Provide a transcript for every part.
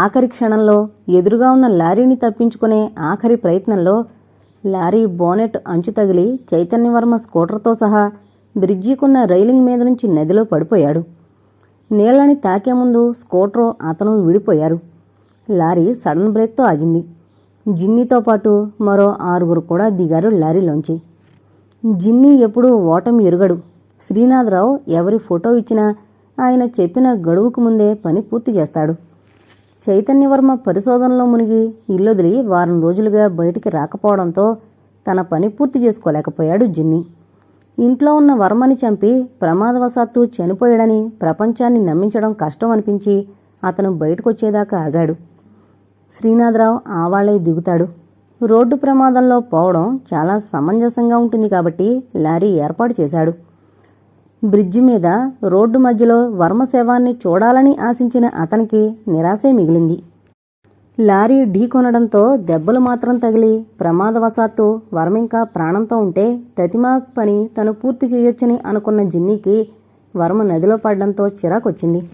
ఆఖరి క్షణంలో ఎదురుగా ఉన్న లారీని తప్పించుకునే ఆఖరి ప్రయత్నంలో లారీ బోనెట్ అంచు తగిలి చైతన్యవర్మ స్కూటర్తో సహా బ్రిడ్జికున్న రైలింగ్ మీద నుంచి నదిలో పడిపోయాడు. నీళ్ళని తాకే ముందు స్కూటర్ అతను విడిపోయారు. లారీ సడన్ బ్రేక్తో ఆగింది. జిన్నీతో పాటు మరో ఆరుగురు కూడా దిగారు లారీలోంచి. జిన్నీ ఎప్పుడూ ఓటమి ఎరుగడు. శ్రీనాథరావు ఎవరి ఫోటో ఇచ్చినా ఆయన చెప్పిన గడువుకు ముందే పని పూర్తి చేస్తాడు. చైతన్యవర్మ పరిశోధనలో మునిగి ఇల్లొదిలి వారం రోజులుగా బయటికి రాకపోవడంతో తన పని పూర్తి చేసుకోలేకపోయాడు జిన్ని. ఇంట్లో ఉన్న వర్మని చంపి ప్రమాదవశాత్తు చనిపోయాడని ప్రపంచాన్ని నమ్మించడం కష్టం అనిపించి అతను బయటకొచ్చేదాకా ఆగాడు. శ్రీనాథరావు ఆవాళ్ళై దిగుతాడు. రోడ్డు ప్రమాదంలో పోవడం చాలా సమంజసంగా ఉంటుంది కాబట్టి లారీ ఏర్పాటు చేశాడు. బ్రిడ్జి మీద రోడ్డు మధ్యలో వర్మ శవాన్ని చూడాలని ఆశించిన అతనికి నిరాశే మిగిలింది. లారీ ఢీకొనడంతో దెబ్బలు మాత్రం తగిలి ప్రమాదవశాత్తు వర్మింకా ప్రాణంతో ఉంటే తతిమా పని తను పూర్తి చేయొచ్చని అనుకున్న జిన్నీకి వర్మ నదిలో పడడంతో చిరాకొచ్చింది.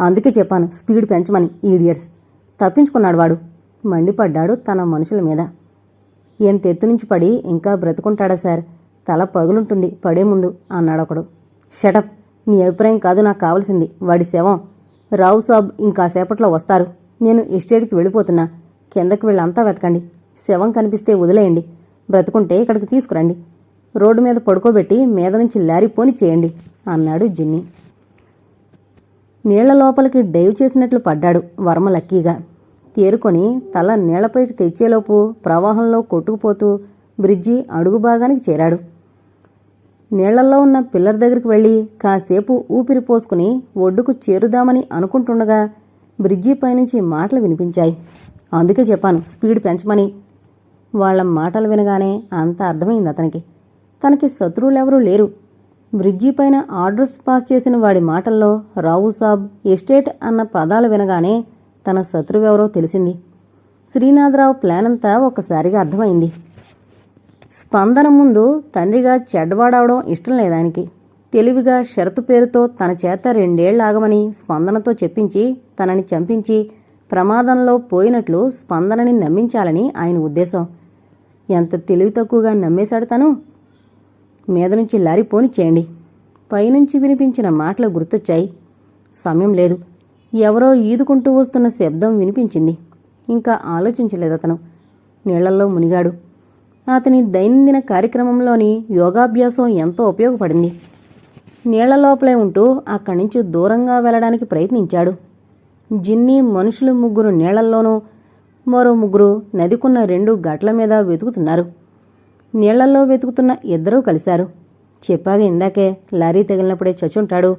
అందుకే చెప్పాను స్పీడ్ పెంచమని ఈడియట్స్ తప్పించుకున్నాడు వాడు. మండిపడ్డాడు తన మనుషుల మీద. ఎంత ఎత్తు నుంచి పడి ఇంకా బ్రతుకుంటాడా సార్? తల పగులుంటుంది పడే ముందు అన్నాడొకడు. షటప్ నీ అభిప్రాయం కాదు నాకు కావాల్సింది. వాడి శవం. రావు సాబ్ ఇంకాసేపట్లో వస్తారు. నేను ఎస్టేట్కి వెళ్ళిపోతున్నా. కిందకి వెళ్ళంతా వెతకండి. శవం కనిపిస్తే వదిలేయండి. బ్రతుకుంటే ఇక్కడికి తీసుకురండి. రోడ్డు మీద పడుకోబెట్టి మీద నుంచి లారీ పోని చేయండి. అన్నాడు జిన్ని. నీళ్ళ లోపలికి డైవ్ చేసినట్లు పడ్డాడు వర్మ లక్కీగా. తేరుకొని తల నీళ్ళపైకి తెచ్చేలోపు ప్రవాహంలో కొట్టుకుపోతూ బ్రిడ్జి అడుగు భాగానికి చేరాడు. నీళ్ళలో ఉన్న పిల్లర్ దగ్గరికి వెళ్ళి కాసేపు ఊపిరి పోసుకుని ఒడ్డుకు చేరుదామని అనుకుంటుండగా బ్రిడ్జి పైనుంచి మాటలు వినిపించాయి. అందుకే చెప్పాను స్పీడ్ పెంచమని. వాళ్ళ మాటలు వినగానే అంత అర్థమైంది అతనికి. తనకి శత్రువులెవరూ లేరు. బ్రిడ్జి పైన ఆర్డర్స్ పాస్ చేసిన వాడి మాటల్లో రావు సాబ్ ఎస్టేట్ అన్న పదాలు వినగానే తన శత్రువెవరో తెలిసింది. శ్రీనాథరావు ప్లాన్ అంతా ఒక్కసారిగా అర్థమైంది. స్పందన ముందు తండ్రిగా చెడ్డవాడవడం ఇష్టం లేదానికి. తెలివిగా షరతు పేరుతో తన చేత రెండేళ్ళాగమని స్పందనతో చెప్పించి తనని చంపించి ప్రమాదంలో పోయినట్లు స్పందనని నమ్మించాలని ఆయన ఉద్దేశం. ఎంత తెలివి తక్కువగా నమ్మేశాడు తను? మీద నుంచి లారీ పోని చేయండి. పైనుంచి వినిపించిన మాటలు గుర్తొచ్చాయి. సమయం లేదు. ఎవరో ఈదుకుంటూ వస్తున్న శబ్దం వినిపించింది. ఇంకా ఆలోచించలేదు అతను. నీళ్ళల్లో మునిగాడు. అతని దైనందిన కార్యక్రమంలోని యోగాభ్యాసం ఎంతో ఉపయోగపడింది. నీళ్ళ లోపలే ఉంటూ అక్కడి నుంచి దూరంగా వెళ్ళడానికి ప్రయత్నించాడు. జిన్ని మనుషులు ముగ్గురు నీళ్ళల్లోనూ మరో ముగ్గురు నదికున్న రెండు గట్ల మీద వెతుకుతున్నారు. నీళ్ళల్లో వెతుకుతున్న ఇద్దరూ కలిశారు. చెప్పాగా ఇందాకే లారీ తగిలినప్పుడే చచ్చుంటాడు.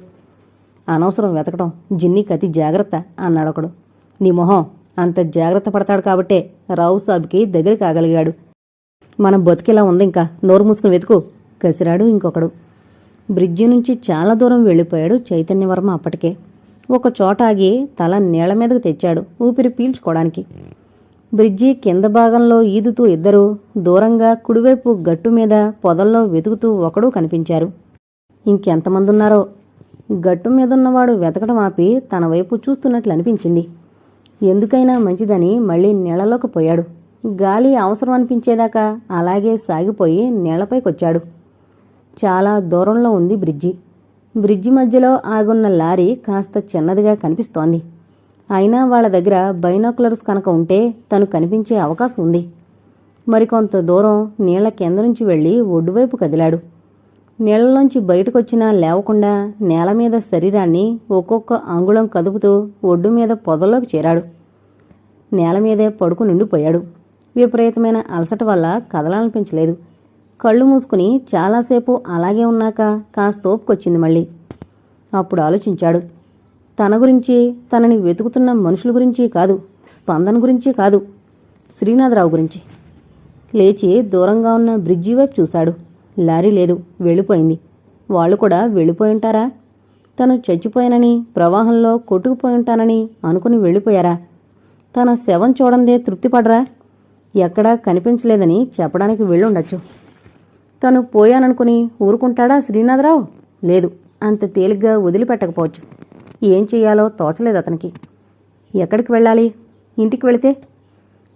అనవసరం వెతకడం జిన్ని కతి జాగ్రత్త అన్నాడొకడు. నీ మొహం అంత జాగ్రత్త పడతాడు కాబట్టే రావు సాబ్కి దగ్గర కాగలిగాడు మన బతికిలా ఉంది ఇంకా. నోరు మూసుకుని వెతుకు. కసిరాడు ఇంకొకడు. బ్రిడ్జి నుంచి చాలా దూరం వెళ్ళిపోయాడు చైతన్యవర్మ అప్పటికే. ఒక చోట ఆగి తల నీళ్ళ మీదకు తెచ్చాడు ఊపిరి పీల్చుకోవడానికి. బ్రిడ్జి కింద భాగంలో ఈదుతూ ఇద్దరు దూరంగా కుడివైపు గట్టు మీద పొదల్లో వెతుకుతూ ఒకడు కనిపించారు. ఇంకెంతమంది ఉన్నారో గట్టు మీదున్నవాడు వెతకడం ఆపి తన వైపు చూస్తున్నట్లు అనిపించింది. ఎందుకైనా మంచిదని మళ్ళీ నీళ్ళలోకి పోయాడు. గాలి అవసరం అనిపించేదాకా అలాగే సాగిపోయి నీళ్ళపైకొచ్చాడు చాలా దూరంలో ఉంది బ్రిడ్జి. బ్రిడ్జి మధ్యలో ఆగున్న లారీ కాస్త చిన్నదిగా కనిపిస్తోంది. అయినా వాళ్ళ దగ్గర బైనాకులర్స్ కనుక ఉంటే తను కనిపించే అవకాశం ఉంది. మరికొంత దూరం నీళ్ళ కింద నుంచి వెళ్ళి ఒడ్డువైపు కదిలాడు. నీళ్ళలోంచి బయటకొచ్చినా లేవకుండా నేల మీద శరీరాన్ని ఒక్కొక్క అంగుళం కదుపుతూ ఒడ్డు మీద పొదల్లోకి చేరాడు. నేల మీదే పడుకు నిండిపోయాడు విపరీతమైన అలసట వల్ల కదలాలనిపించలేదు. కళ్ళు మూసుకుని చాలాసేపు అలాగే ఉన్నాక కాస్త ఓపుకొచ్చింది మళ్ళీ. అప్పుడు ఆలోచించాడు. తన గురించి తనని వెతుకుతున్న మనుషుల గురించి కాదు స్పందన గురించి కాదు శ్రీనాథరావు గురించి. లేచి దూరంగా ఉన్న బ్రిడ్జి వైపు చూశాడు. లారీ లేదు వెళ్ళిపోయింది. వాళ్ళు కూడా వెళ్ళిపోయి ఉంటారా? తను చచ్చిపోయానని ప్రవాహంలో కొట్టుకుపోయి ఉంటానని అనుకుని వెళ్ళిపోయారా? తన శవం చూడందే తృప్తిపడరా? ఎక్కడా కనిపించలేదని చెప్పడానికి వెళ్ళుండొచ్చు. తను పోయాననుకుని ఊరుకుంటాడా శ్రీనాథరావు? లేదు అంత తేలిగ్గా వదిలిపెట్టకపోవచ్చు. ఏం చెయ్యాలో తోచలేదు అతనికి. ఎక్కడికి వెళ్ళాలి? ఇంటికి వెళితే?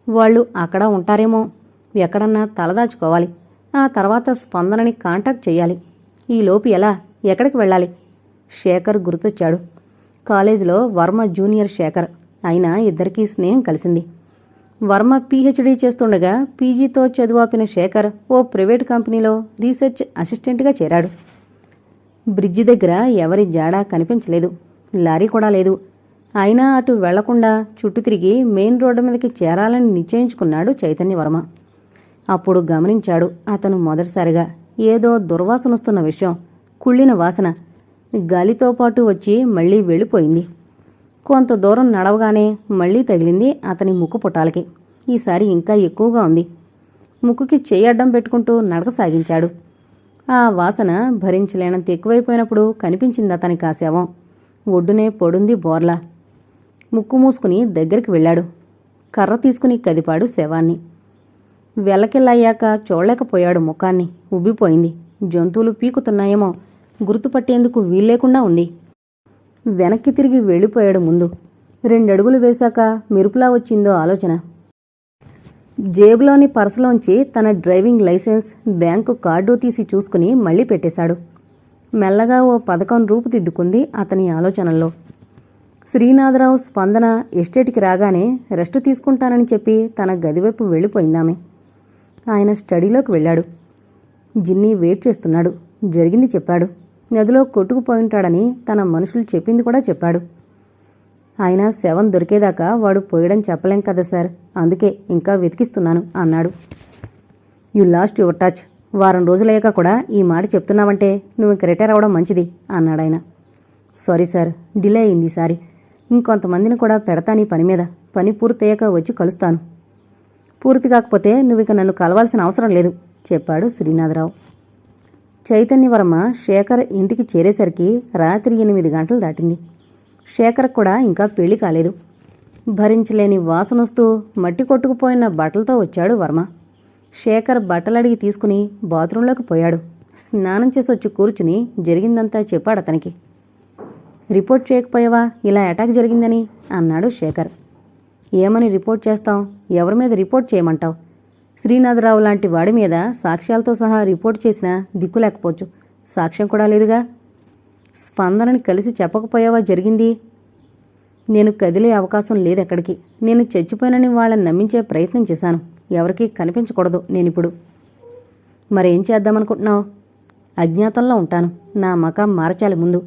వాళ్ళు అక్కడ ఉంటారేమో ఎక్కడన్నా తలదాచుకోవాలి. ఆ తర్వాత స్పందనని కాంటాక్ట్ చేయాలి ఈ లోపు ఎలా? ఎక్కడికి వెళ్ళాలి? శేఖర్ గుర్తొచ్చాడు. కాలేజీలో వర్మ జూనియర్ శేఖర్. అయినా ఇద్దరికీ స్నేహం కలిసింది. వర్మ పీహెచ్డీ చేస్తుండగా పీజీతో చదువాపిన శేఖర్ ఓ ప్రైవేట్ కంపెనీలో రీసెర్చ్ అసిస్టెంట్గా చేరాడు. బ్రిడ్జి దగ్గర ఎవరి జాడా కనిపించలేదు. లారీ కూడా లేదు. అయినా అటు వెళ్ళకుండా చుట్టూ తిరిగి మెయిన్ రోడ్డు మీదకి చేరాలని నిశ్చయించుకున్నాడు చైతన్యవర్మ అప్పుడు గమనించాడు అతను మొదటిసారిగా ఏదో దుర్వాసన వస్తున్న విషయం. కుళ్ళిన వాసన. గాలితో పాటు వచ్చి మళ్ళీ వెళ్ళిపోయింది. కొంత దూరం నడవగానే మళ్ళీ తగిలింది అతని ముక్కు పుటాలకి ఈసారి ఇంకా ఎక్కువగా ఉంది. ముక్కుకి చెయ్యి అడ్డం పెట్టుకుంటూ నడక సాగించాడు ఆ వాసన భరించలేనంత ఎక్కువైపోయినప్పుడు కనిపించింది అతని ఆ శవం ఒడ్డునే పొడుంది బోర్లా. ముక్కు మూసుకుని దగ్గరికి వెళ్ళాడు. కర్ర తీసుకుని కదిపాడు శవాన్ని. వెల్లకిల్లయ్యాక చూడలేకపోయాడు ముఖాన్ని. ఉబ్బిపోయింది. జంతువులు పీకుతున్నాయేమో. గుర్తుపట్టేందుకు వీల్లేకుండా ఉంది. వెనక్కి తిరిగి వెళ్ళిపోయాడు ముందు. రెండడుగులు వేశాక మెరుపులా వచ్చిందో ఆలోచన. జేబులోని పర్సులోంచి తన డ్రైవింగ్ లైసెన్స్ బ్యాంకు కార్డు తీసి చూసుకుని మళ్ళీ పెట్టేశాడు. మెల్లగా ఓ పథకం రూపుదిద్దుకుంది అతని ఆలోచనల్లో. శ్రీనాథరావు స్పందన ఎస్టేట్కి రాగానే రెస్ట్ తీసుకుంటానని చెప్పి తన గదివైపు వెళ్ళిపోయిందామె. ఆయన స్టడీలోకి వెళ్ళాడు. జిన్ని వెయిట్ చేస్తున్నాడు. జరిగింది చెప్పాడు. నదిలో కొట్టుకుపోయింటాడని తన మనుషులు చెప్పింది కూడా చెప్పాడు. ఆయన శవం దొరికేదాకా వాడు పోయడం చెప్పలేం కదా సార్. అందుకే ఇంకా వెతికిస్తున్నాను అన్నాడు. You lost your touch. వారం రోజులయ్యాక కూడా ఈ మాట చెప్తున్నావంటే నువ్వు ఇంక రిటైర్ అవ్వడం మంచిది అన్నాడాయన సారీ సార్ డిలే అయింది సారి. ఇంకొంతమందిని కూడా పెడతాను నీ పని మీద. పని పూర్తయ్యాక వచ్చి కలుస్తాను. పూర్తి కాకపోతే నువ్వు ఇక నన్ను కలవాల్సిన అవసరం లేదు చెప్పాడు శ్రీనాథరావు. చైతన్యవర్మ శేఖర్ ఇంటికి చేరేసరికి రాత్రి ఎనిమిది గంటలు దాటింది. శేఖర్ కూడా ఇంకా పెళ్ళి కాలేదు. భరించలేని వాసనొస్తూ మట్టి కొట్టుకుపోయిన బట్టలతో వచ్చాడు వర్మ. శేఖర్ బట్టలడిగి తీసుకుని బాత్రూంలోకి పోయాడు. స్నానం చేసి వచ్చి కూర్చుని జరిగిందంతా చెప్పాడు అతనికి. రిపోర్ట్ చేయకపోయావా? ఇలా అటాక్ జరిగిందని అన్నాడు శేఖర్. ఏమని రిపోర్ట్ చేస్తాం? ఎవరి మీద రిపోర్ట్ చేయమంటావు? శ్రీనాథరావు లాంటి వాడి మీద సాక్ష్యాలతో సహా రిపోర్ట్ చేసినా దిక్కు లేకపోవచ్చు. సాక్ష్యం కూడా లేదుగా. స్పందనని కలిసి చెప్పకపోయావా జరిగింది? నేను కదిలే అవకాశం లేదెక్కడికి. నేను చచ్చిపోయినని వాళ్ళని నమ్మించే ప్రయత్నం చేశాను. ఎవరికీ కనిపించకూడదు నేనిప్పుడు. మరేం చేద్దామనుకుంటున్నావు? అజ్ఞాతంలో ఉంటాను. నా మకాం మార్చాలి ముందు.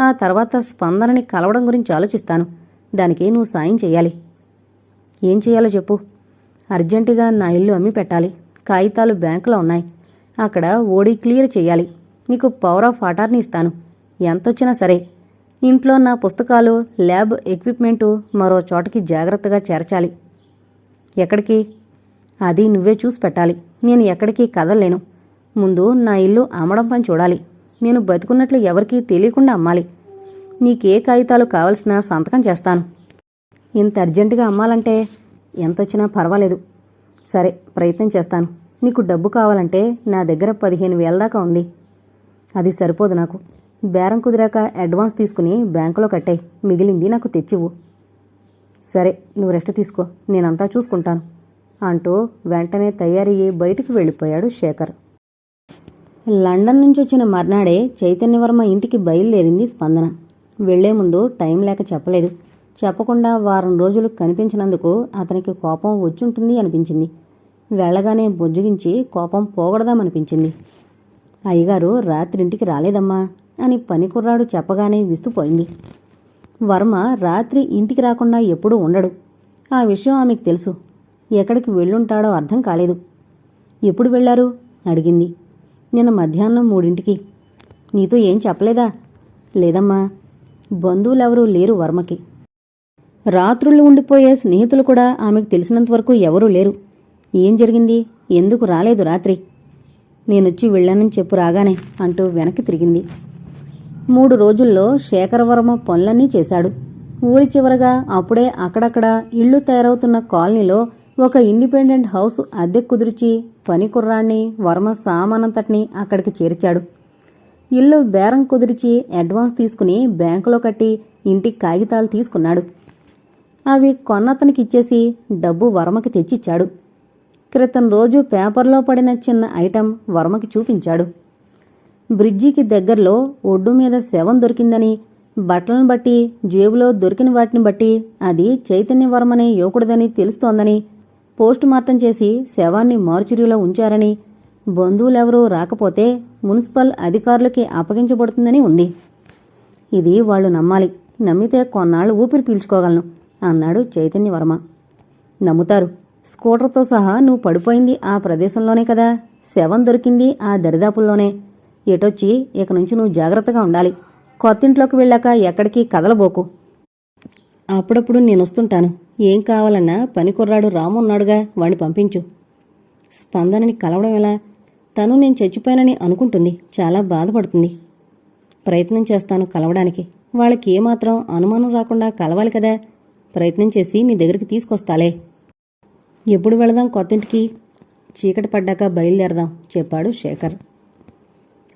ఆ తర్వాత స్పందనని కలవడం గురించి ఆలోచిస్తాను. దానికి నువ్వు సాయం చేయాలి. ఏం చేయాలో చెప్పు. అర్జెంటుగా నా ఇల్లు అమ్మి పెట్టాలి. కాగితాలు బ్యాంకులో ఉన్నాయి. అక్కడ ఓడి క్లియర్ చేయాలి. నీకు పవర్ ఆఫ్ అటార్నీ ఇస్తాను. ఎంతొచ్చినా సరే. ఇంట్లో నా పుస్తకాలు ల్యాబ్ ఎక్విప్మెంటు మరో చోటకి జాగ్రత్తగా చేర్చాలి. ఎక్కడికి? అది నువ్వే చూసి పెట్టాలి. నేను ఎక్కడికి కదలలేను. ముందు నా ఇల్లు అమ్మడం పని చూడాలి. నేను బతుకున్నట్లు ఎవరికీ తెలియకుండా అమ్మాలి. నీకే కాగితాలు కావలసినా సంతకం చేస్తాను. ఇంత అర్జెంటుగా అమ్మాలంటే ఎంతొచ్చినా పర్వాలేదు. సరే ప్రయత్నం చేస్తాను. నీకు డబ్బు కావాలంటే నా దగ్గర పదిహేను వేల దాకా ఉంది. అది సరిపోదు నాకు. బేరం కుదిరాక అడ్వాన్స్ తీసుకుని బ్యాంకులో కట్టాయి. మిగిలింది నాకు తెచ్చివు. సరే నువ్వు రెస్ట్ తీసుకో. నేనంతా చూసుకుంటాను అంటూ వెంటనే తయారయ్యి బయటికి వెళ్ళిపోయాడు శేఖర్. లండన్ నుంచి వచ్చిన మర్నాడే చైతన్యవర్మ ఇంటికి బయలుదేరింది స్పందన. వెళ్ళే ముందు టైం లేక చెప్పలేదు. చెప్పకుండా వారం రోజులు కనిపించినందుకు అతనికి కోపం వచ్చుంటుంది అనిపించింది. వెళ్ళగానే బుజ్జగించి కోపం పోగొడదామనిపించింది. అయ్యగారు రాత్రింటికి రాలేదమ్మా అని పనికుర్రాడు చెప్పగానే విస్తుపోయింది. వర్మ రాత్రి ఇంటికి రాకుండా ఎప్పుడూ ఉండడు. ఆ విషయం ఆమెకు తెలుసు. ఎక్కడికి వెళ్ళుంటాడో అర్థం కాలేదు. ఎప్పుడు వెళ్ళారు? అడిగింది. నిన్న మధ్యాహ్నం మూడింటికి. నీతో ఏం చెప్పలేదా? లేదమ్మా. బంధువులెవరూ లేరు వర్మకి. రాత్రుళ్ళు ఉండిపోయే స్నేహితులు కూడా ఆమెకు తెలిసినంతవరకు ఎవరూ లేరు. ఏం జరిగింది? ఎందుకు రాలేదు రాత్రి? నేనొచ్చి వెళ్ళానని చెప్పు రాగానే అంటూ వెనక్కి తిరిగింది. మూడు రోజుల్లో శేఖరవర్మ పనులన్నీ చేశాడు. ఊరి చివరగా అప్పుడే అక్కడక్కడ ఇళ్ళు తయారవుతున్న కాలనీలో ఒక ఇండిపెండెంట్ హౌస్ అద్దె కుదిర్చి పని కుర్రాణ్ణి వర్మ సామానంతటిని అక్కడికి చేర్చాడు. ఇల్లు బేరం కుదిర్చి అడ్వాన్స్ తీసుకుని బ్యాంకులో కట్టి ఇంటికి కాగితాలు తీసుకున్నాడు. అవి కొన్నతనికి ఇచ్చేసి డబ్బు వర్మకి తెచ్చిచ్చాడు. క్రితం రోజు పేపర్లో పడిన చిన్న ఐటెం వర్మకి చూపించాడు. బ్రిడ్జికి దగ్గరలో ఒడ్డు మీద శవం దొరికిందని బట్టలను బట్టి జేబులో దొరికిన వాటిని బట్టి అది చైతన్యవర్మనే యువకుడిదని తెలుస్తోందని పోస్ట్ మార్టం చేసి శవాన్ని మార్చురీలో ఉంచారని బంధువులెవరూ రాకపోతే మున్సిపల్ అధికారులకి అప్పగించబడుతుందని ఉంది. ఇది వాళ్ళు నమ్మాలి. నమ్మితే కొన్నాళ్ళు ఊపిరి పీల్చుకోగలను. అన్నాడు చైతన్యవర్మ నమ్ముతారు. స్కూటర్తో సహా నువ్వు పడిపోయింది ఆ ప్రదేశంలోనే కదా. శవం దొరికింది ఆ దరిదాపుల్లోనే. ఎటొచ్చి? ఇక నుంచి నువ్వు జాగ్రత్తగా ఉండాలి. కొత్తింట్లోకి వెళ్ళాక ఎక్కడికి కదలబోకు. అప్పుడప్పుడు నేను వస్తుంటాను. ఏం కావాలన్నా పని కుర్రాడు రాము ఉన్నాడుగా పంపించు. స్పందనని కలవడం ఎలా? తను నేను చచ్చిపోయానని అనుకుంటుంది. చాలా బాధపడుతుంది. ప్రయత్నం చేస్తాను కలవడానికి. వాళ్ళకి ఏమాత్రం అనుమానం రాకుండా కలవాలి కదా. ప్రయత్నం చేసి నీ దగ్గరికి తీసుకొస్తాలే. ఎప్పుడు వెళదాం కొత్తింటికి? చీకటి పడ్డాక బయలుదేరదాం చెప్పాడు శేఖర్.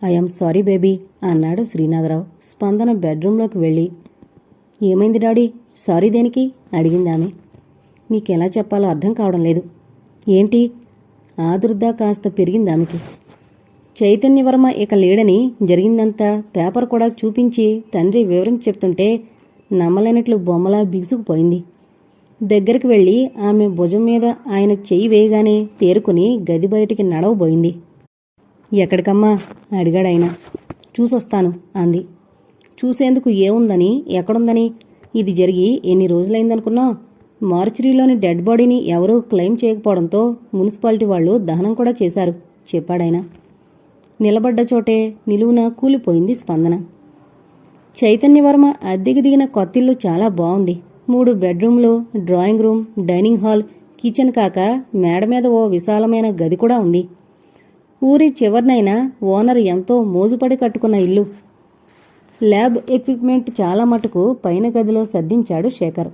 ఐఎమ్ సారీ బేబీ అన్నాడు శ్రీనాథరావు. స్పందన బెడ్రూంలోకి వెళ్ళి. ఏమైంది డాడీ? సారీ దేనికి? అడిగింది ఆమె. నీకెలా చెప్పాలో అర్థం కావడం లేదు. ఏంటి? ఆదుర్దా కాస్త పెరిగింది ఆమెకి. చైతన్యవర్మ ఇక లేడని జరిగిందంతా పేపర్ కూడా చూపించి తండ్రి వివరించి చెప్తుంటే నమ్మలేనట్లు బొమ్మలా బిగుసుకుపోయింది. దగ్గరికి వెళ్ళి ఆమె భుజం మీద ఆయన చెయ్యి వేయగానే తేరుకుని గది బయటికి నడవబోయింది. ఎక్కడికమ్మా? అడిగాడాయన. చూసొస్తాను అంది. చూసేందుకు ఏముందని ఎక్కడుందని? ఇది జరిగి ఎన్ని రోజులైందనుకున్నా మార్చురీలోని డెడ్ బాడీని ఎవరూ క్లెయిమ్ చేయకపోవడంతో మున్సిపాలిటీ వాళ్ళు దహనం కూడా చేశారు చెప్పాడాయన. నిలబడ్డ చోటే నిలువున కూలిపోయింది స్పందన. చైతన్యవర్మ అద్దెకి దిగిన కొత్తిల్లు చాలా బాగుంది. మూడు బెడ్రూమ్లు drawing room dining hall kitchen కాక మేడ మీద ఓ విశాలమైన గది కూడా ఉంది. ఊరి చివరినైనా ఓనర్ ఎంతో మోజుపడి కట్టుకున్న ఇల్లు. ల్యాబ్ ఎక్విప్మెంట్ చాలా మటుకు పైన గదిలో సర్దించాడు శేఖర్.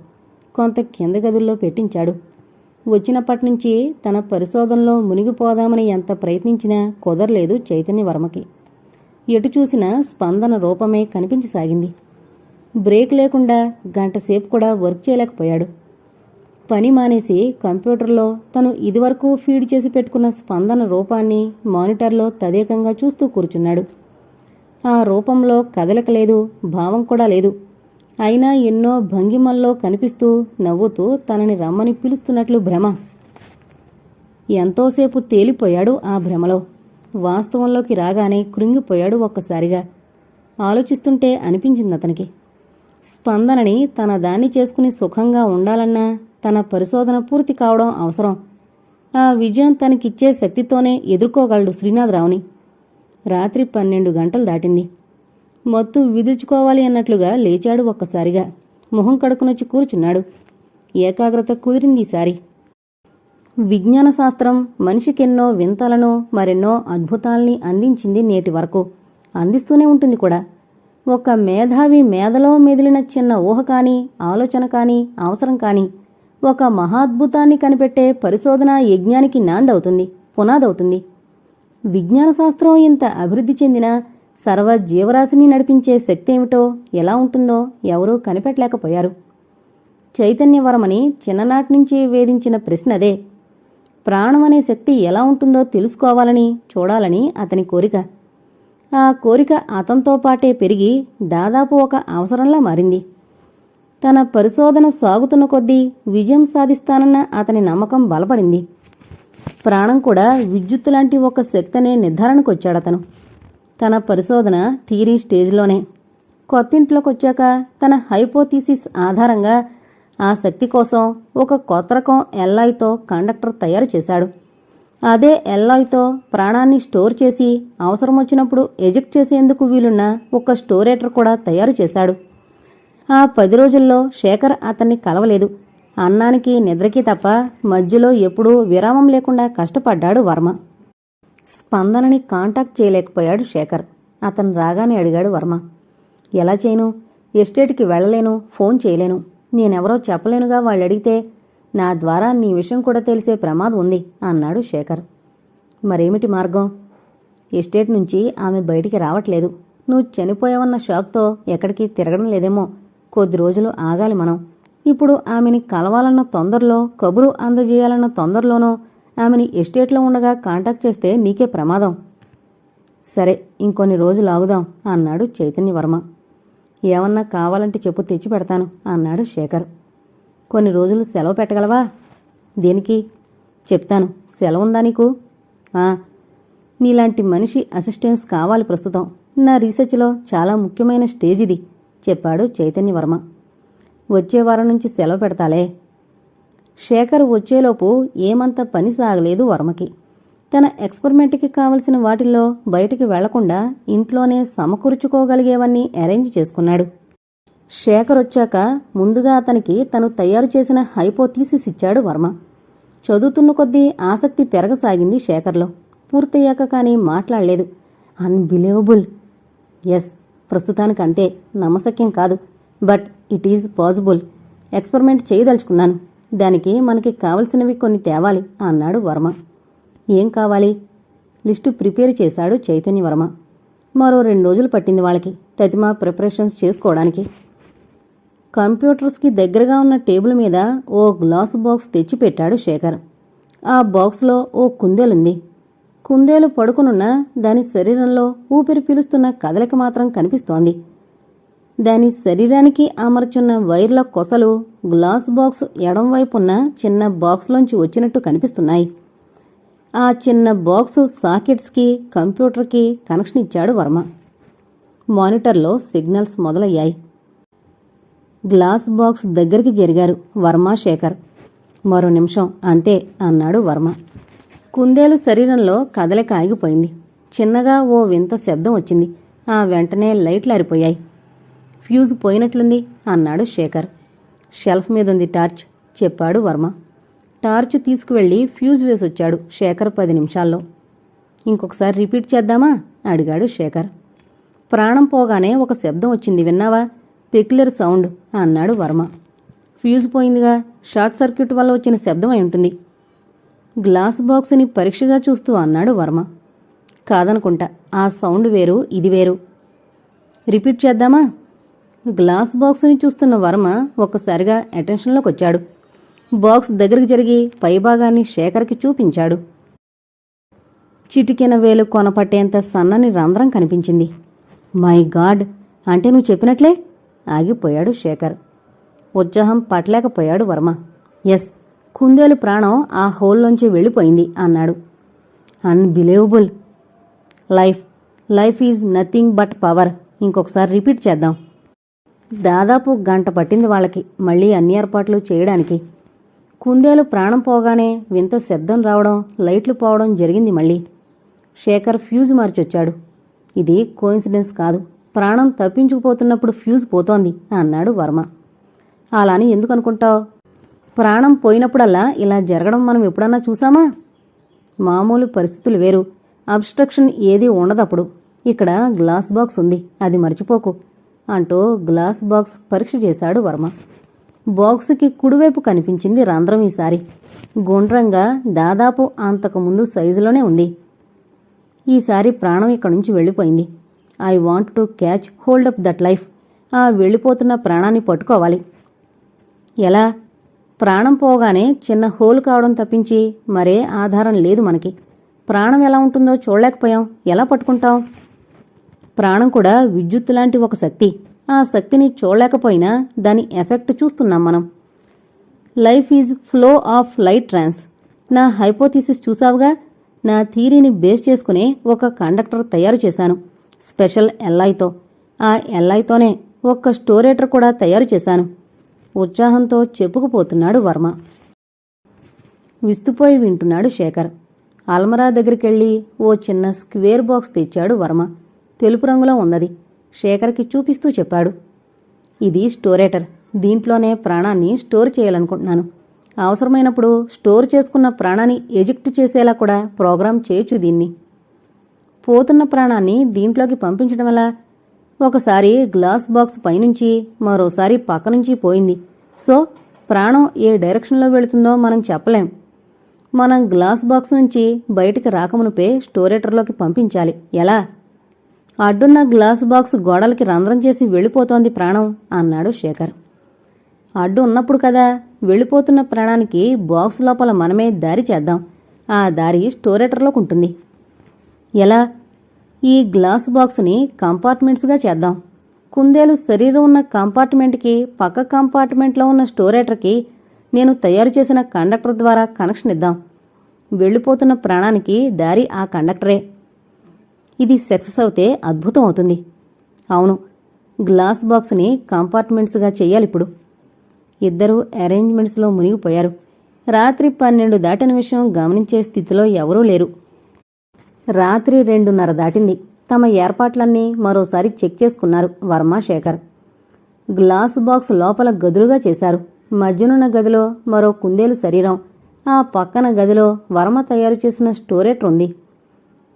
కొంత కింద గదుల్లో పెట్టించాడు. వచ్చినప్పటి నుంచి తన పరిశోధనలో మునిగిపోదామని ఎంత ప్రయత్నించినా కుదరలేదు చైతన్యవర్మకి ఎటు చూసినా స్పందన రూపమే కనిపించసాగింది. బ్రేక్ లేకుండా గంట సేపు కూడా వర్క్ చేయలేకపోయాడు. పని మానేసి కంప్యూటర్లో తను ఇదివరకు ఫీడ్ చేసి పెట్టుకున్న స్పందన రూపాన్ని మానిటర్లో తదేకంగా చూస్తూ కూర్చున్నాడు. ఆ రూపంలో కదలిక లేదు భావం కూడా లేదు. అయినా ఎన్నో భంగిమల్లో కనిపిస్తూ నవ్వుతూ తనని రమ్మని పిలుస్తున్నట్లు భ్రమ. ఎంతోసేపు తేలిపోయాడు ఆ భ్రమలో. వాస్తవంలోకి రాగానే కృంగిపోయాడు ఒక్కసారిగా. ఆలోచిస్తుంటే అనిపించింది అతనికి. స్పందనని తన దాన్ని చేసుకుని సుఖంగా ఉండాలన్నా తన పరిశోధన పూర్తి కావడం అవసరం. ఆ విజయం తనకిచ్చే శక్తితోనే ఎదుర్కోగలడు శ్రీనాథరావుని. రాత్రి పన్నెండు గంటలు దాటింది. మత్తు విదుర్చుకోవాలి అన్నట్లుగా లేచాడు ఒక్కసారిగా. మొహం కడుకునొచ్చి కూర్చున్నాడు. ఏకాగ్రత కుదిరింది ఈసారి. విజ్ఞాన శాస్త్రం మనిషికెన్నో వింతలను మరెన్నో అద్భుతాల్ని అందించింది నేటి వరకు. అందిస్తూనే ఉంటుంది కూడా. ఒక మేధావి మేధలో మెదిలిన చిన్న ఊహ కానీ ఆలోచన కానీ అవసరం కానీ ఒక మహాద్భుతాన్ని కనిపెట్టే పరిశోధన యజ్ఞానికి నాందవుతుంది పునాదవుతుంది. విజ్ఞాన శాస్త్రం ఇంత అభివృద్ధి చెందిన సర్వ జీవరాశిని నడిపించే శక్తి ఏమిటో ఎలా ఉంటుందో ఎవరూ కనిపెట్టలేకపోయారు. చైతన్యవరమని చిన్ననాటి నుంచి వేధించిన ప్రశ్నదే ప్రాణం అనే శక్తి ఎలా ఉంటుందో తెలుసుకోవాలని చూడాలని అతని కోరిక. ఆ కోరిక అతనితో పాటే పెరిగి దాదాపు ఒక అవసరంలా మారింది. తన పరిశోధన సాగుతున్న కొద్దీ విజయం సాధిస్తానన్న అతని నమ్మకం బలపడింది. ప్రాణం కూడా విద్యుత్ లాంటి ఒక శక్తనే నిర్ధారణకొచ్చాడతను. తన పరిశోధన థీరీ స్టేజ్లోనే. కొత్తింట్లోకొచ్చాక తన హైపోథీసిస్ ఆధారంగా ఆ శక్తి కోసం ఒక కొత్త రకం ఎల్లాయితో కండక్టర్ తయారు చేశాడు. అదే ఎల్లాయితో ప్రాణాన్ని స్టోర్ చేసి అవసరం వచ్చినప్పుడు ఎజెక్ట్ చేసేందుకు వీలున్న ఒక స్టోరేటర్ కూడా తయారు చేశాడు. ఆ పది రోజుల్లో శేఖర్ అతన్ని కలవలేదు. అన్నానికి నిద్రకి తప్ప మధ్యలో ఎప్పుడూ విరామం లేకుండా కష్టపడ్డాడు వర్మ. స్పందనని కాంటాక్ట్ చేయలేకపోయాడు శేఖర్. అతను రాగానే అడిగాడు వర్మ. ఎలా చేయను? ఎస్టేట్కి వెళ్ళలేను ఫోన్ చేయలేను. నేనెవరో చెప్పలేనుగా వాళ్ళు అడిగితే నా ద్వారా నీ విషయం కూడా తెలిసే ప్రమాదం ఉంది అన్నాడు శేఖర్. మరేమిటి మార్గం? ఎస్టేట్ నుంచి ఆమె బయటికి రావట్లేదు. నువ్వు చనిపోయావన్న షాక్తో ఎక్కడికి తిరగడం లేదేమో. కొద్ది రోజులు ఆగాలి మనం. ఇప్పుడు ఆమెని కలవాలన్న తొందరలో కబురు అందజేయాలన్న తొందరలోనో ఆమెని ఎస్టేట్లో ఉండగా కాంటాక్ట్ చేస్తే నీకే ప్రమాదం. సరే ఇంకొన్ని రోజులు ఆగుదాం అన్నాడు చైతన్యవర్మ. ఏమన్నా కావాలంటే చెప్పు తెచ్చి పెడతాను అన్నాడు శేఖర్. కొన్ని రోజులు సెలవు పెట్టగలవా? దేనికి? చెప్తాను. సెలవు ఉందా నీకు? "ఆ, నీలాంటి మనిషి అసిస్టెన్స్ కావాలి ప్రస్తుతం. నా రీసెర్చ్లో చాలా ముఖ్యమైన స్టేజ్ ఇది చెప్పాడు చైతన్యవర్మ వచ్చే వారం నుంచి సెలవు పెడతాలే. శేఖర్ వచ్చేలోపు ఏమంత పని సాగలేదు వర్మకి. తన ఎక్స్పెరిమెంట్కి కావలసిన వాటిల్లో బయటికి వెళ్ళకుండా ఇంట్లోనే సమకూర్చుకోగలిగేవన్నీ అరేంజ్ చేసుకున్నాడు. శేఖర్ వచ్చాక ముందుగా అతనికి తను తయారు చేసిన హైపోతీసిస్ ఇచ్చాడు వర్మ. చదువుతున్న కొద్దీ ఆసక్తి పెరగసాగింది శేఖర్లో. పూర్తయ్యాక కానీ మాట్లాడలేదు. అన్బిలీవబుల్. ఎస్ ప్రస్తుతానికి అంతే నమ్మశక్యం కాదు. But it is possible experiment చేయదలుచుకున్నాను. దానికి మనకి కావలసినవి కొన్ని తేవాలి అన్నాడు వర్మ. ఏం కావాలి? లిస్టు ప్రిపేర్ చేశాడు చైతన్య వర్మ. మరో రెండు రోజులు పట్టింది వాళ్ళకి. తతిమా ప్రిపరేషన్స్ చేసుకోవడానికి. కంప్యూటర్స్కి దగ్గరగా ఉన్న టేబుల్ మీద ఓ గ్లాస్ బాక్స్ తెచ్చి పెట్టాడు శేఖర్. ఆ బాక్స్లో ఓ కుందేలుంది. కుందేలు పడుకునున్న దాని శరీరంలో ఊపిరి పీలుస్తున్న కదలిక మాత్రం కనిపిస్తోంది. దాని శరీరానికి అమర్చున్న వైర్ల కొసలు గ్లాస్ బాక్స్ ఎడంవైపున్న చిన్న బాక్స్లోంచి వచ్చినట్టు కనిపిస్తున్నాయి. ఆ చిన్న బాక్స్ సాకెట్స్కి కంప్యూటర్కి కనెక్షన్ ఇచ్చాడు వర్మ. మానిటర్లో సిగ్నల్స్ మొదలయ్యాయి. గ్లాస్ బాక్స్ దగ్గరికి జరిగారు వర్మ శేఖర్ మరో నిమిషం అంతే అన్నాడు వర్మ. కుందేలు శరీరంలో కదలిక ఆగిపోయింది చిన్నగా ఓ వింత శబ్దం వచ్చింది. ఆ వెంటనే లైట్లు ఆరిపోయాయి. ఫ్యూజ్ పోయినట్లుంది అన్నాడు శేఖర్. షెల్ఫ్ మీద ఉంది టార్చ్ చెప్పాడు వర్మ. టార్చ్ తీసుకువెళ్ళి ఫ్యూజ్ వేసొచ్చాడు శేఖర్ పది నిమిషాల్లో. ఇంకొకసారి రిపీట్ చేద్దామా? అడిగాడు శేఖర్. ప్రాణం పోగానే ఒక శబ్దం వచ్చింది విన్నావా? పెక్యులర్ సౌండ్ అన్నాడు వర్మ. ఫ్యూజ్ పోయిందిగా. షార్ట్ సర్క్యూట్ వల్ల వచ్చిన శబ్దం అయి ఉంటుంది. గ్లాస్ బాక్స్ని పరీక్షగా చూస్తూ అన్నాడు వర్మ. కాదనుకుంటా ఆ సౌండ్ వేరు ఇది వేరు. రిపీట్ చేద్దామా? గ్లాస్ బాక్స్ని చూస్తున్న వర్మ ఒక్కసారిగా అటెన్షన్లోకి వచ్చాడు బాక్స్ దగ్గరికి జరిగి పైభాగాన్ని శేఖర్కి చూపించాడు. చిటికిన వేలు కొనపట్టేంత సన్నని రంధ్రం కనిపించింది. My God! అంటే నువ్వు చెప్పినట్లే? ఆగిపోయాడు శేఖర్. ఉత్సాహం పట్టలేకపోయాడు వర్మ. ఎస్ కుందేలు ప్రాణం ఆ హోల్లోంచి వెళ్ళిపోయింది అన్నాడు. Unbelievable. Life life is nothing but power. ఇంకొకసారి రిపీట్ చేద్దాం. దాదాపు గంట పట్టింది వాళ్ళకి మళ్ళీ అన్ని ఏర్పాట్లు చేయడానికి. కుందేలు ప్రాణం పోగానే వింత శబ్దం రావడం లైట్లు పోవడం జరిగింది మళ్ళీ. శేఖర్ ఫ్యూజ్ మార్చొచ్చాడు. ఇది కోయిన్సిడెన్స్ కాదు. ప్రాణం తప్పించుకుపోతున్నప్పుడు ఫ్యూజ్ పోతోంది అన్నాడు వర్మ. అలా అని ఎందుకు అనుకుంటావు? ప్రాణం పోయినప్పుడల్లా ఇలా జరగడం మనం ఎప్పుడన్నా చూసామా? మామూలు పరిస్థితులు వేరు. అబ్స్ట్రక్షన్ ఏది ఉండదప్పుడు. ఇక్కడ గ్లాస్ బాక్స్ ఉంది. అది మర్చిపోకు అంటూ గ్లాస్ బాక్స్ పరీక్ష చేశాడు వర్మ. బాక్స్కి కుడివైపు కనిపించింది రంధ్రం ఈసారి. గుండ్రంగా దాదాపు అంతకుముందు సైజులోనే ఉంది. ఈసారి ప్రాణం ఇక్కడి నుంచి వెళ్ళిపోయింది. I want to catch hold up that life. ఆ వెళ్ళిపోతున్న ప్రాణాన్ని పట్టుకోవాలి. ఎలా? ప్రాణం పోగానే చిన్న హోల్ కావడం తప్పించి మరే ఆధారం లేదు మనకి. ప్రాణం ఎలా ఉంటుందో చూడలేకపోయాం. ఎలా పట్టుకుంటాం? ప్రాణం కూడా విద్యుత్ లాంటి ఒక శక్తి. ఆ శక్తిని చూడలేకపోయినా దాని ఎఫెక్ట్ చూస్తున్నాం మనం. Life is flow of light trance నా హైపోథీసిస్ చూసావుగా నా థీరీని బేస్ చేసుకునే ఒక కండక్టర్ తయారు చేశాను. స్పెషల్ ఎల్ఐతో ఆ ఎల్ఐతోనే ఒక్క స్టోరేటర్ కూడా తయారు చేశాను. ఉత్సాహంతో చెప్పుకుపోతున్నాడు వర్మ. విస్తుపోయి వింటున్నాడు శేఖర్. అల్మరా దగ్గరికెళ్ళి ఓ చిన్న స్క్వేర్ బాక్స్ తెచ్చాడు వర్మ. తెలుపు రంగులో ఉన్నది. శేఖర్కి చూపిస్తూ చెప్పాడు. ఇది స్టోరేటర్. దీంట్లోనే ప్రాణాన్ని స్టోర్ చేయాలనుకుంటున్నాను. అవసరమైనప్పుడు స్టోర్ చేసుకున్న ప్రాణాన్ని ఎజెక్ట్ చేసేలా కూడా ప్రోగ్రామ్ చేయొచ్చు దీన్ని. పోతున్న ప్రాణాన్ని దీంట్లోకి పంపించడం వల్ల ఒకసారి గ్లాస్ బాక్స్ పైనుంచి మరోసారి పక్క నుంచి పోయింది. సో ప్రాణం ఏ డైరెక్షన్లో వెళుతుందో మనం చెప్పలేం. మనం గ్లాస్ బాక్స్ నుంచి బయటికి రాకమునుపే స్టోరేటర్లోకి పంపించాలి. ఎలా? అడ్డున్న గ్లాస్ బాక్స్ గోడలకి రంధ్రం చేసి వెళ్ళిపోతోంది ప్రాణం అన్నాడు శేఖర్. అడ్డు ఉన్నప్పుడు కదా వెళ్ళిపోతున్న ప్రాణానికి బాక్స్ లోపల మనమే దారి చేద్దాం. ఆ దారి స్టోరేటర్లోకి ఉంటుంది. ఎలా? ఈ గ్లాస్ బాక్స్ని కంపార్ట్మెంట్స్గా చేద్దాం. కుందేలు శరీరం ఉన్న కంపార్ట్మెంట్కి పక్క కంపార్ట్మెంట్లో ఉన్న స్టోరేటర్కి నేను తయారు చేసిన కండక్టర్ ద్వారా కనెక్షన్ ఇద్దాం. వెళ్ళిపోతున్న ప్రాణానికి దారి ఆ కండక్టరే. ఇది సక్సెస్ అవుతే అద్భుతం అవుతుంది అవును గ్లాస్ బాక్స్ని కంపార్ట్మెంట్స్గా చెయ్యాలి ఇప్పుడు ఇద్దరూ అరేంజ్మెంట్స్లో మునిగిపోయారు. రాత్రి పన్నెండు దాటిన విషయం గమనించే స్థితిలో ఎవరూ లేరు. రాత్రి రెండున్నర దాటింది. తమ ఏర్పాట్లన్నీ మరోసారి చెక్ చేసుకున్నారు వర్మ శేఖర్ గ్లాస్ బాక్స్ లోపల గదులుగా చేశారు. మధ్యనున్న గదిలో మరో కుందేలు శరీరం. ఆ పక్కన గదిలో వర్మ తయారు చేసిన స్టోరేటర్ ఉంది.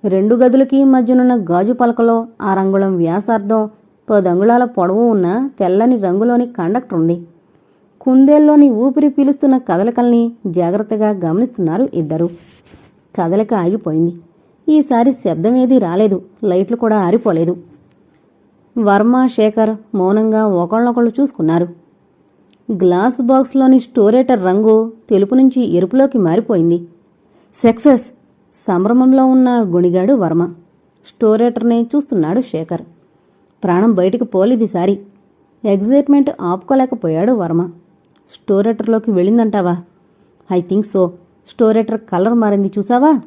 రెండు గదులకి మధ్యనున్న గాజు పలకలో ఆ రంగుళం వ్యాసార్థం పదంగుళాల పొడవు ఉన్న తెల్లని రంగులోని కండక్టర్ ఉంది. కుందేల్లోని ఊపిరి పీలుస్తున్న కదలికల్ని జాగ్రత్తగా గమనిస్తున్నారు ఇద్దరు. కదలిక ఆగిపోయింది. ఈసారి శబ్దమేదీ రాలేదు. లైట్లు కూడా ఆరిపోలేదు. వర్మ శేఖర్ మౌనంగా ఒకళ్ళొకళ్ళు చూసుకున్నారు. గ్లాస్ బాక్స్లోని స్టోరేటర్ రంగు తెలుపు నుంచి ఎరుపులోకి మారిపోయింది. సక్సెస్! సంభ్రమంలో ఉన్న గుణిగాడు వర్మ. స్టోరేటర్ని చూస్తున్నాడు శేఖర్. ప్రాణం బయటికి పోలేదు సారి. ఎగ్జైట్మెంట్ ఆపుకోలేకపోయాడు వర్మ. స్టోరేటర్లోకి వెళ్ళిందంటావా? I think so. Storator colour మారింది చూసావా?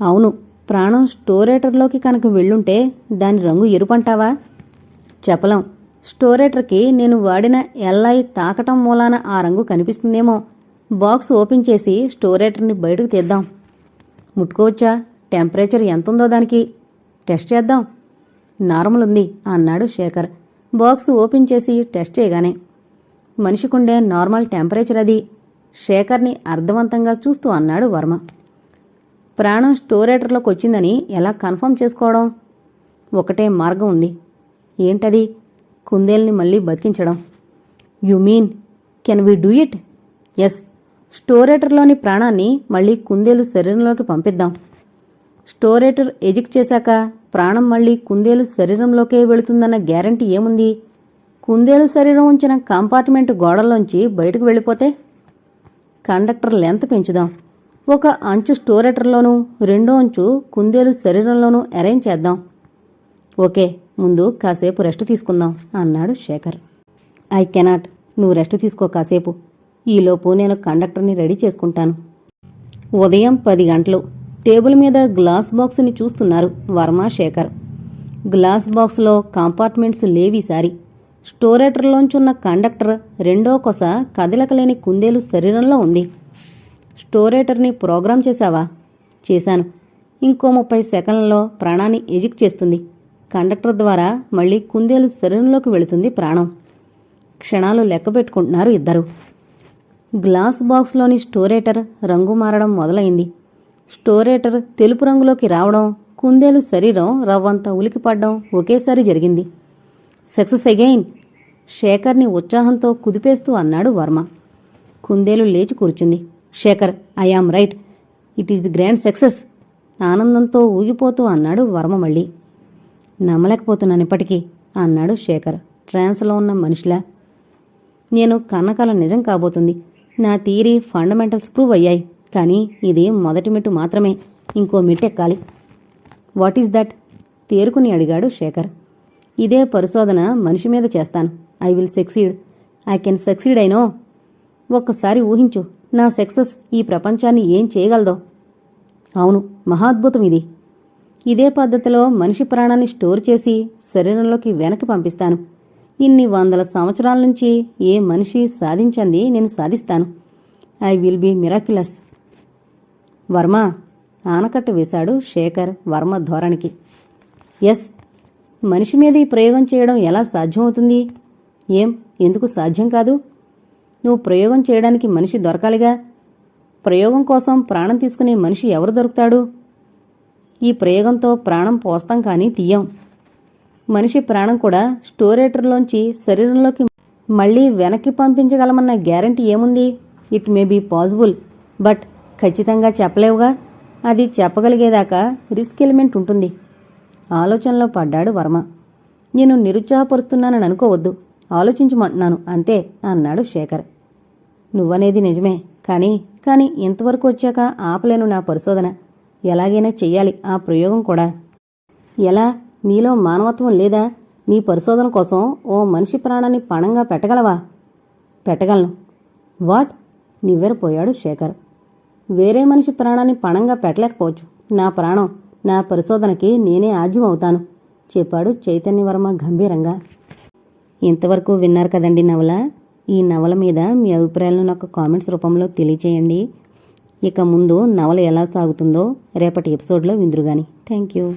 అవును. ప్రాణం స్టోరేటర్లోకి కనుక వెళ్ళుంటే దాని రంగు ఎరుపంటావా? చెప్పలేం. స్టోరేటర్కి నేను వాడిన ఎల్ఐ తాకటం మూలాన ఆ రంగు కనిపిస్తుందేమో. బాక్స్ ఓపెన్ చేసి స్టోరేటర్ని బయటకు తీద్దాం. ముట్టుకోవచ్చా? టెంపరేచర్ ఎంత ఉందో దానికి? టెస్ట్ చేద్దాం. నార్మల్ ఉంది అన్నాడు శేఖర్. బాక్స్ ఓపెన్ చేసి టెస్ట్ చేయగానే. మనిషికుండే నార్మల్ టెంపరేచర్ అది. శేఖర్ని అర్థవంతంగా చూస్తూ అన్నాడు వర్మ. ప్రాణం స్టోరేటర్లోకి వచ్చిందని ఎలా కన్ఫర్మ్ చేసుకోవడం? ఒకటే మార్గం ఉంది. ఏంటది? కుందేల్ని మళ్ళీ బతికించడం. You mean can we do it? Yes. స్టోరేటర్లోని ప్రాణాన్ని మళ్ళీ కుందేలు శరీరంలోకి పంపిద్దాం. స్టోరేటర్ ఎజిక్ట్ చేశాక ప్రాణం మళ్ళీ కుందేలు శరీరంలోకే వెళుతుందన్న గ్యారంటీ ఏముంది? కుందేలు శరీరం ఉంచిన కంపార్ట్మెంట్ గోడల్లోంచి బయటకు వెళ్ళిపోతే? కండక్టర్ లెంత్ పెంచుదాం. ఒక అంచు స్టోరేటర్లోనూ రెండో అంచు కుందేలు శరీరంలోనూ అరేంజ్ చేద్దాం. ఓకే ముందు కాసేపు రెస్ట్ తీసుకుందాం అన్నాడు శేఖర్. ఐ కెనాట్ నువ్వు రెస్ట్ తీసుకో కాసేపు. ఈలోపు నేను కండక్టర్ని రెడీ చేసుకుంటాను. ఉదయం పది గంటలు. టేబుల్ మీద గ్లాస్ బాక్స్ని చూస్తున్నారు వర్మ శేఖర్ గ్లాస్ బాక్స్లో కంపార్ట్మెంట్స్ లేవిసారి స్టోరేటర్లోంచున్న కండక్టర్ రెండో కొస కదలకలేని కుందేలు శరీరంలో ఉంది. స్టోరేటర్ని ప్రోగ్రామ్ చేశావా? చేశాను. ఇంకో ముప్పై సెకండ్లలో ప్రాణాన్ని ఎజిక్ట్ చేస్తుంది. కండక్టర్ ద్వారా మళ్ళీ కుందేలు శరీరంలోకి వెళుతుంది ప్రాణం. క్షణాలు లెక్క పెట్టుకుంటున్నారు ఇద్దరు. గ్లాస్ బాక్స్లోని స్టోరేటర్ రంగు మారడం మొదలైంది. స్టోరేటర్ తెలుపు రంగులోకి రావడం కుందేలు శరీరం రవ్వంత ఉలికిపడ్డం ఒకేసారి జరిగింది. Success again! శేఖర్ని ఉత్సాహంతో కుదిపేస్తూ అన్నాడు వర్మ. కుందేలు లేచి కూర్చుంది. Shekhar I am right. It is grand success! ఆనందంతో ఊగిపోతూ అన్నాడు వర్మ మళ్ళీ. నమ్మలేకపోతున్నాను ఇప్పటికీ అన్నాడు శేఖర్. ట్రాన్స్లో ఉన్న మనిషిలా. నేను కన్నకాల నిజం కాబోతుంది. నా థియరీ ఫండమెంటల్స్ ప్రూవ్ అయ్యాయి. కానీ ఇది మొదటి మెట్టు మాత్రమే. ఇంకో మెట్టు ఎక్కాలి వాట్ ఈస్ దట్? తేరుకుని అడిగాడు శేఖర్. ఇదే పరిశోధన మనిషి మీద చేస్తాను. I will succeed. I can succeed అయినో ఒక్కసారి ఊహించు నా సక్సెస్ ఈ ప్రపంచాన్ని ఏం చేయగలదో. అవును మహాద్భుతం ఇది. ఇదే పద్ధతిలో మనిషి ప్రాణాన్ని స్టోర్ చేసి శరీరంలోకి వెనక్కి పంపిస్తాను. ఇన్ని వందల సంవత్సరాల నుంచి ఏ మనిషి సాధించంది నేను సాధిస్తాను. I will be miraculous Varma ఆనకట్ట వేశాడు శేఖర్ వర్మ ధోరణికి. ఎస్ మనిషి మీద ఈ ప్రయోగం చేయడం ఎలా సాధ్యమవుతుంది? ఏం ఎందుకు సాధ్యం కాదు? నువ్వు ప్రయోగం చేయడానికి మనిషి దొరకాలిగా? ప్రయోగం కోసం ప్రాణం తీసుకునే మనిషి ఎవరు దొరుకుతాడు? ఈ ప్రయోగంతో ప్రాణం పోస్తాం కానీ తీయం. మనిషి ప్రాణం కూడా స్టోరేటర్లోంచి శరీరంలోకి మళ్ళీ వెనక్కి పంపించగలమన్న గ్యారంటీ ఏముంది? It may be possible. But ఖచ్చితంగా చెప్పలేవుగా? అది చెప్పగలిగేదాకా రిస్క్ ఎలిమెంట్ ఉంటుంది. ఆలోచనలో పడ్డాడు వర్మ. నేను నిరుత్సాహపరుస్తున్నానని అనుకోవద్దు. ఆలోచించమంటున్నాను అంతే అన్నాడు శేఖర్. నువ్వనేది నిజమే కానీ కానీ ఇంతవరకు వచ్చాక ఆపలేను నా పరిశోధన. ఎలాగైనా చెయ్యాలి ఆ ప్రయోగం కూడా. ఎలా? నీలో మానవత్వం లేదా? నీ పరిశోధన కోసం ఓ మనిషి ప్రాణాన్ని పణంగా పెట్టగలవా? పెట్టగలను. వాట్? నివ్వెరపోయాడు శేఖర్. వేరే మనిషి ప్రాణాన్ని పణంగా పెట్టలేకపోవచ్చు. నా ప్రాణం నా పరిశోధనకి నేనే ఆజ్యం అవుతాను చెప్పాడు చైతన్యవర్మ గంభీరంగా. ఇంతవరకు విన్నారు కదండి నవల? ఈ నవల మీద మీ అభిప్రాయాలను నాకు కామెంట్స్ రూపంలో తెలియచేయండి. ఇక ముందు నవల ఎలా సాగుతుందో రేపటి ఎపిసోడ్లో విందురుగాని. Thank you.